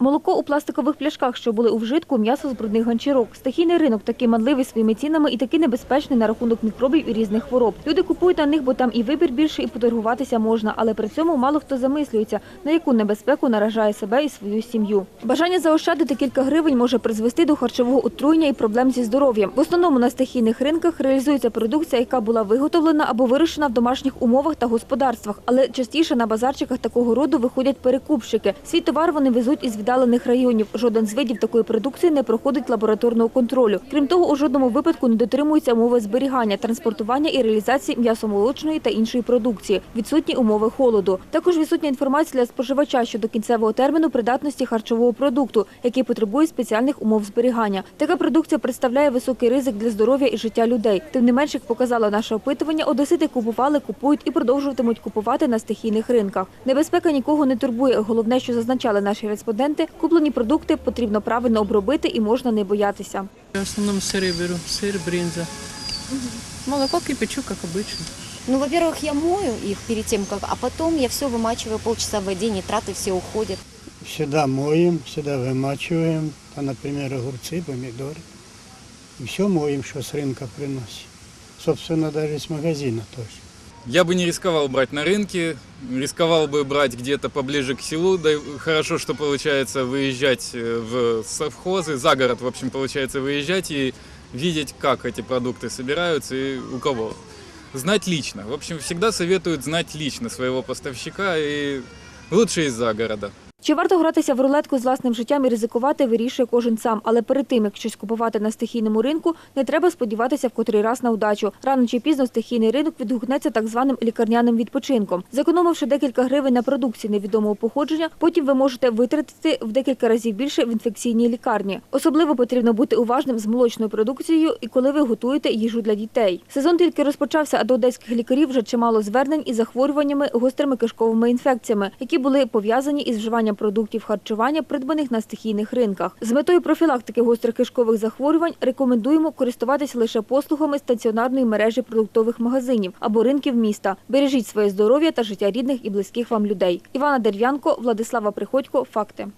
Молоко у пластикових пляшках, що були у вжитку, м'ясо з брудних ганчірок. Стихійний ринок такий манливий своїми цінами і такий небезпечний на рахунок мікробів і різних хвороб. Люди купують на них, бо там і вибір більше, і поторгуватися можна, але при цьому мало хто замислюється, на яку небезпеку наражає себе і свою сім'ю. Бажання заощадити кілька гривень може призвести до харчового отруєння і проблем зі здоров'ям. В основному на стихійних ринках реалізується продукція, яка була виготовлена або вирощена в домашніх умовах та господарствах, але частіше на базарчиках такого роду виходять перекупщики. Свій товар вони везуть із віддалених районів. Жоден з видів такої продукції не проходить лабораторного контролю. Крім того, у жодному випадку не дотримуються умови зберігання, транспортування і реалізації м'ясомолочної та іншої продукції. Відсутні умови холоду. Також відсутня інформація для споживача щодо кінцевого терміну придатності харчового продукту, який потребує спеціальних умов зберігання. Така продукція представляє високий ризик для здоров'я і життя людей. Тим не менш, як показало наше опитування, одесити купували, купують і продовжуватимуть купувати на стихійних ринках. Небезпека нікого не турбує. Головне, що зазначали наші респонденти, куплені продукти потрібно правильно обробити і можна не боятися. Я в основном сыры беру, сыр, бринза. Молоко кипячу, как обычно. Ну, во-первых, я мою их перед тем, как, а потом я все вымачиваю полчаса в воде, нитраты все уходят. Всегда моем, всегда вымачиваем, а, например, огурцы, помидоры. И все моем, что с рынка приносит. Собственно, даже с магазина тоже. Я бы не рисковал брать на рынке, рисковал бы брать где-то поближе к селу. Да и хорошо, что получается выезжать э, в совхозы, за город, в общем, получается выезжать и видеть, как эти продукты собираются и у кого. Знать лично. В общем, всегда советуют знать лично своего поставщика и лучше из-за города. Чи варто гратися в рулетку з власним життям і ризикувати, вирішує кожен сам. Але перед тим, як щось купувати на стихійному ринку, не треба сподіватися в котрий раз на удачу. Рано чи пізно стихійний ринок відгукнеться так званим лікарняним відпочинком. Зекономивши декілька гривень на продукції невідомого походження, потім ви можете витратити в декілька разів більше в інфекційній лікарні. Особливо потрібно бути уважним з молочною продукцією і коли ви готуєте їжу для дітей. Сезон тільки розпочався, а до одеських лікарів вже чимало звернень із захворюваннями гострими кишковими інфекціями, які були пов'язані із вживанням продуктів харчування, придбаних на стихійних ринках. З метою профілактики гострих кишкових захворювань рекомендуємо користуватися лише послугами стаціонарної мережі продуктових магазинів або ринків міста. Бережіть своє здоров'я та життя рідних і близьких вам людей. Івана Дерв'янко, Владислава Приходько. Факти.